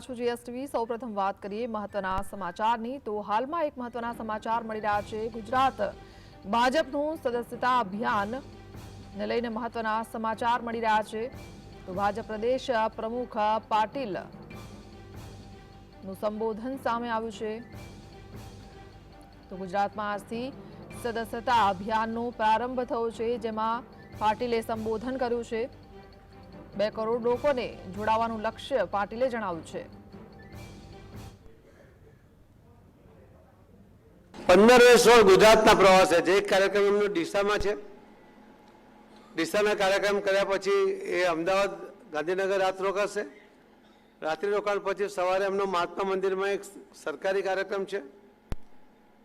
છો જીએસટીવી વાત કરીએ મહત્વના સમાચારની. તો હાલમાં એક મહત્વના સમાચાર મળી રહ્યા છે. ગુજરાત ભાજપનું સદસ્યતા અભિયાન ને લઈને મહત્વના સમાચાર મળી રહ્યા છે. તો ભાજપ પ્રદેશ પ્રમુખ પાટીલનું સંબોધન સામે આવ્યું છે. તો ગુજરાતમાં આજથી સદસ્યતા અભિયાનનો પ્રારંભ થયો છે, જેમાં પાટીલે સંબોધન કર્યું છે. બે કરોડ લોકોને જોડાવાનું લક્ષ્ય પાટીલે જણાવ્યું છે. પંદર સોળ ગુજરાતના પ્રવાસે જે કાર્યક્રમ એમનો ડીસામાં છે. ડીસાના કાર્યક્રમ કર્યા પછી એ અમદાવાદ ગાંધીનગર રાત રોકાશે. રાત્રિ રોકાણ પછી સવારે એમનો મહાત્મા મંદિરમાં એક સરકારી કાર્યક્રમ છે.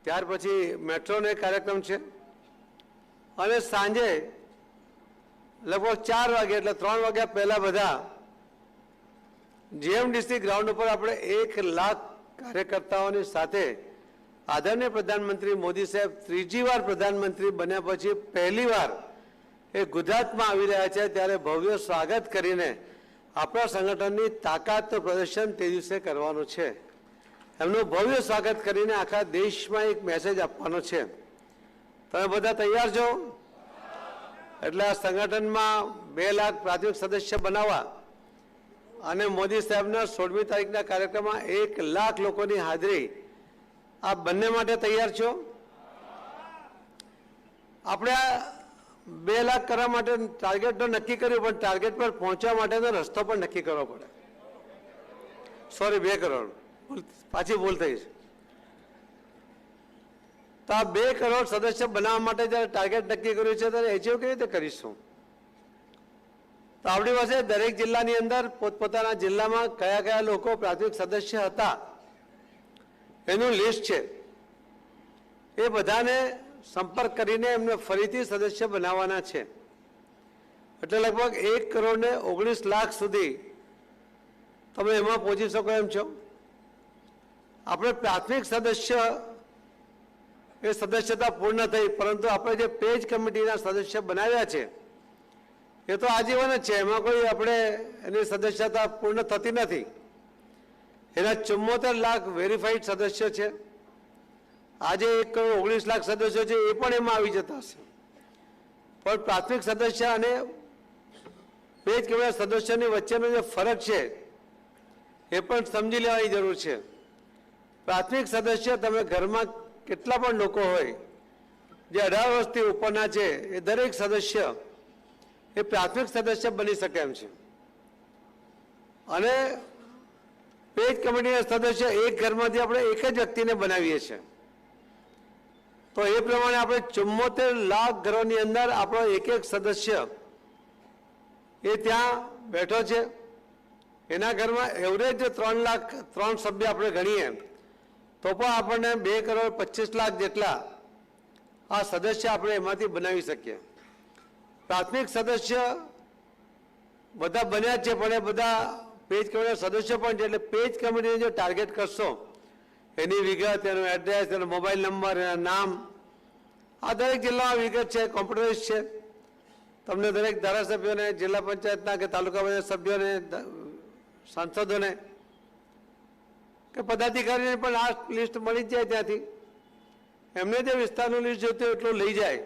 ત્યાર પછી મેટ્રોનો એક કાર્યક્રમ છે. અને સાંજે લગભગ ચાર વાગે એટલે ત્રણ વાગ્યા પહેલા બધા જીએમડીસી ગ્રાઉન્ડ ઉપર આપણે એક લાખ કાર્યકર્તાઓની સાથે આદરણીય પ્રધાનમંત્રી મોદી સાહેબ ત્રીજી વાર પ્રધાનમંત્રી બન્યા પછી પહેલી વાર એ ગુજરાતમાં આવી રહ્યા છે ત્યારે ભવ્ય સ્વાગત કરીને આપણા સંગઠનની તાકાતનું પ્રદર્શન તે દિવસે કરવાનું છે. એમનું ભવ્ય સ્વાગત કરીને આખા દેશમાં એક મેસેજ આપવાનો છે. તમે બધા તૈયાર છો? એટલે આ સંગઠનમાં બે લાખ પ્રાથમિક સદસ્ય બનાવવા અને મોદી સાહેબના સોળમી તારીખના કાર્યક્રમમાં એક લાખ લોકોની હાજરી. આ બંને માટે તૈયાર છો? આપણે બે લાખ કરવા માટે ટાર્ગેટ તો નક્કી કર્યું, પણ ટાર્ગેટ પર પહોંચવા માટેનો રસ્તો પણ નક્કી કરવો પડે. સોરી બે કરોડ. પાછી ભૂલ થઈ છે. તો આ બે કરોડ સદસ્ય બનાવવા માટે જ્યારે ટાર્ગેટ નક્કી કર્યું છે, ત્યારે એચીવ કેવી રીતે કરીશું? તો આપણી પાસે દરેક જિલ્લાની અંદર પોતપોતાના જિલ્લામાં કયા કયા લોકો પ્રાથમિક સદસ્ય હતા, એનું લિસ્ટ છે. એ બધાને સંપર્ક કરીને એમને ફરીથી સદસ્ય બનાવવાના છે. એટલે લગભગ એક કરોડ ને ઓગણીસ લાખ સુધી તમે એમાં પહોંચી શકો એમ છો. આપણે પ્રાથમિક સદસ્ય એ સદસ્યતા પૂર્ણ થઈ, પરંતુ આપણે જે પેજ કમિટીના સદસ્ય બનાવ્યા છે, એ તો આજીવન જ છે. એમાં કોઈ આપણે એની સદસ્યતા પૂર્ણ થતી નથી. એના ચુમ્મોતેર લાખ વેરીફાઈડ સદસ્યો છે. આજે એક કરોડ ઓગણીસ લાખ સદસ્યો છે, એ પણ એમાં આવી જતા હશે. પણ પ્રાથમિક સદસ્ય અને પેજ કમિટીના સદસ્યોની વચ્ચેનો જે ફરક છે, એ પણ સમજી લેવાની જરૂર છે. પ્રાથમિક સદસ્ય તમે ઘરમાં કેટલા પણ લોકો હોય, જે અઢાર વર્ષથી ઉપરના છે, એ દરેક સદસ્ય, એ પ્રાથમિક સદસ્ય બની શકે એમ છે. અને પેજ કમિટીના સદસ્ય એક ઘરમાંથી આપણે એક જ વ્યક્તિને બનાવીએ છીએ. તો એ પ્રમાણે આપણે ચુમ્મોતેર લાખ ઘરોની અંદર આપણો એક એક સદસ્ય એ ત્યાં બેઠો છે. એના ઘરમાં એવરેજ ત્રણ લાખ, ત્રણ સભ્ય આપણે ગણીએ. તો પણ આપણને બે કરોડ પચીસ લાખ જેટલા આ સદસ્ય આપણે એમાંથી બનાવી શકીએ. પ્રાથમિક સદસ્ય બધા બન્યા છે, પણ એ બધા પેજ કમિટીના સદસ્ય પણ છે, એટલે પેજ કમિટીને જો ટાર્ગેટ કરશો, એની વિગત, એનું એડ્રેસ, એનો મોબાઈલ નંબર, એના નામ, આ દરેક જિલ્લામાં વિગત છે, કોમ્પ્યુટરાઇઝ છે. તમને દરેક ધારાસભ્યોને, જિલ્લા પંચાયતના કે તાલુકા પંચાયત સભ્યોને સાંસદોને કે પદાધિકારીને પણ આ લિસ્ટ મળી જ જાય ત્યાંથી. એમને જે વિસ્તારનું લિસ્ટ હોય એટલું લઈ જાય.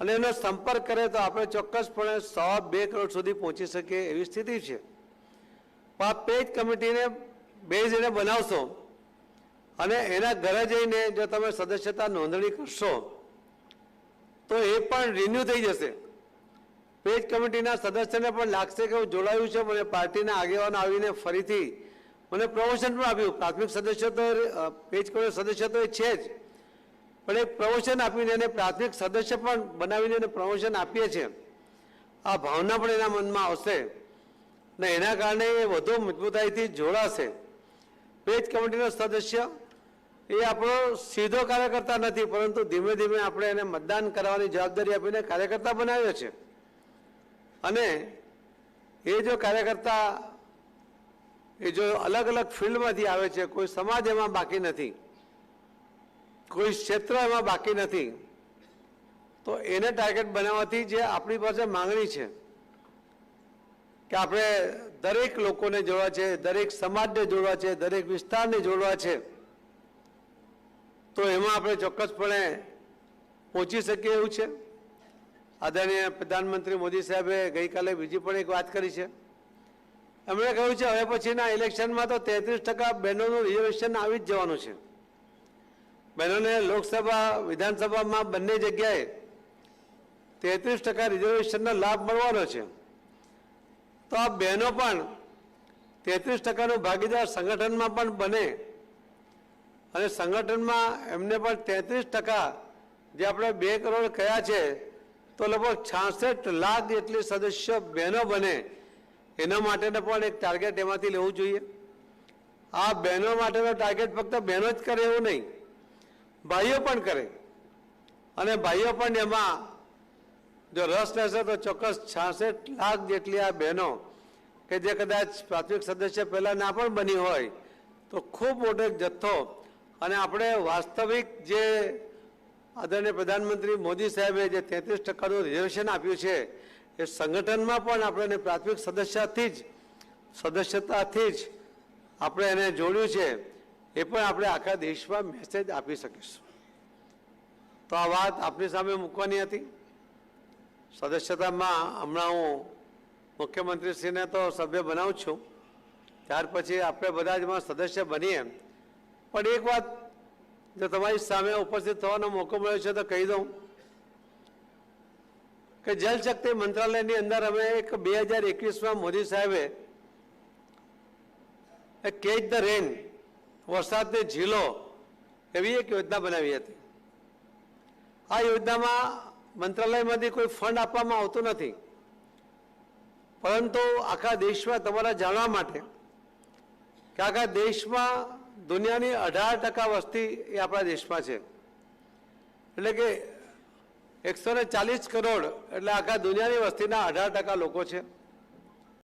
અને એનો સંપર્ક કરે તો આપણે ચોક્કસપણે સો બે કરોડ સુધી પહોંચી શકીએ એવી સ્થિતિ છે. પણ આ પેજ કમિટીને બેઝ એને બનાવશો. અને એના ઘરે જઈને જો તમે સદસ્યતા નોંધણી કરશો, તો એ પણ રિન્યુ થઈ જશે. પેજ કમિટીના સદસ્યને પણ લાગશે કે હું જોડાયું છે, મને પાર્ટીના આગેવાન આવીને ફરીથી મને પ્રમોશન પણ આપ્યું. પ્રાથમિક સદસ્ય તો પેજ કમિટી સદસ્ય તો એ છે જ. પણ એક પ્રમોશન આપીને એને પ્રાથમિક સદસ્ય પણ બનાવીને એને પ્રમોશન આપીએ છીએ. આ ભાવના પણ એના મનમાં આવશે. ને એના કારણે એ વધુ મજબૂતાઈથી જોડાશે. પેજ કમિટીનો સદસ્ય એ આપણો સીધો કાર્યકર્તા નથી, પરંતુ ધીમે ધીમે આપણે એને મતદાન કરવાની જવાબદારી આપીને કાર્યકર્તા બનાવ્યો છે. અને એ જો કાર્યકર્તા એ જો અલગ અલગ ફિલ્ડમાંથી આવે છે, કોઈ સમાજ એમાં બાકી નથી, કોઈ ક્ષેત્ર એમાં બાકી નથી, તો એને ટાર્ગેટ બનાવવાથી જે આપણી પાસે માંગણી છે કે આપણે દરેક લોકોને જોડવા છે, દરેક સમાજને જોડવા છે, દરેક વિસ્તારને જોડવા છે, તો એમાં આપણે ચોક્કસપણે પહોંચી શકીએ એવું છે? આદરણીય પ્રધાનમંત્રી મોદી સાહેબે ગઈકાલે બીજી પણ એક વાત કરી છે. એમણે કહ્યું છે, હવે પછીના ઇલેક્શનમાં તો તેત્રીસ ટકા બહેનોનું રિઝર્વેશન આવી જ જવાનું છે. બહેનોને લોકસભા, વિધાનસભામાં બંને જગ્યાએ તેત્રીસ ટકા રિઝર્વેશનનો લાભ મળવાનો છે. તો આ બહેનો પણ તેત્રીસ ટકાનું ભાગીદાર સંગઠનમાં પણ બને અને સંગઠનમાં એમને પણ તેત્રીસ ટકા જે આપણે બે કરોડ કયા છે, તો લગભગ છાસઠ લાખ જેટલી સદસ્ય બહેનો બને એના માટેનો પણ એક ટાર્ગેટ એમાંથી લેવું જોઈએ. આ બહેનો માટેનો ટાર્ગેટ ફક્ત બહેનો જ કરે એવું નહીં, ભાઈઓ પણ કરે. અને ભાઈઓ પણ એમાં જો રસ રહેશે તો ચોક્કસ છાસઠ લાખ જેટલી આ બહેનો, કે જે કદાચ પ્રાથમિક સદસ્ય પહેલાં ના પણ બની હોય, તો ખૂબ મોટો જથ્થો. અને આપણે વાસ્તવિક જે આદરણીય પ્રધાનમંત્રી મોદી સાહેબે જે તેત્રીસ ટકાનું રિઝર્વેશન આપ્યું છે એ સંગઠનમાં પણ આપણે એને પ્રાથમિક સદસ્યથી જ, સદસ્યતાથી જ આપણે એને જોડ્યું છે, એ પણ આપણે આખા દેશમાં મેસેજ આપી શકીશું. તો આ વાત આપની સામે મૂકવાની હતી. સદસ્યતામાં હમણાં હું મુખ્યમંત્રીશ્રીને તો સભ્ય બનાવું છું. ત્યાર પછી આપણે બધા જ સદસ્ય બનીએ. પણ એક વાત જો તમારી સામે ઉપસ્થિત થવાનો મોકો મળ્યો છે તો કહી દઉં. કે જલશક્તિ મંત્રાલયની અંદર અમે એક બે હજાર એકવીસમાં મોદી સાહેબે કેચ ધ રેન, વરસાદને ઝીલો એવી એક યોજના બનાવી હતી. આ યોજનામાં મંત્રાલયમાંથી કોઈ ફંડ આપવામાં આવતું નથી. પરંતુ આખા દેશમાં તમારા જાણવા માટે કે આખા દેશમાં દુનિયાની અઢાર ટકા વસ્તી એ આપણા દેશમાં છે. એટલે કે એકસો ને ચાલીસ કરોડ એટલે આખા દુનિયાની વસ્તીના અઢાર ટકા લોકો છે.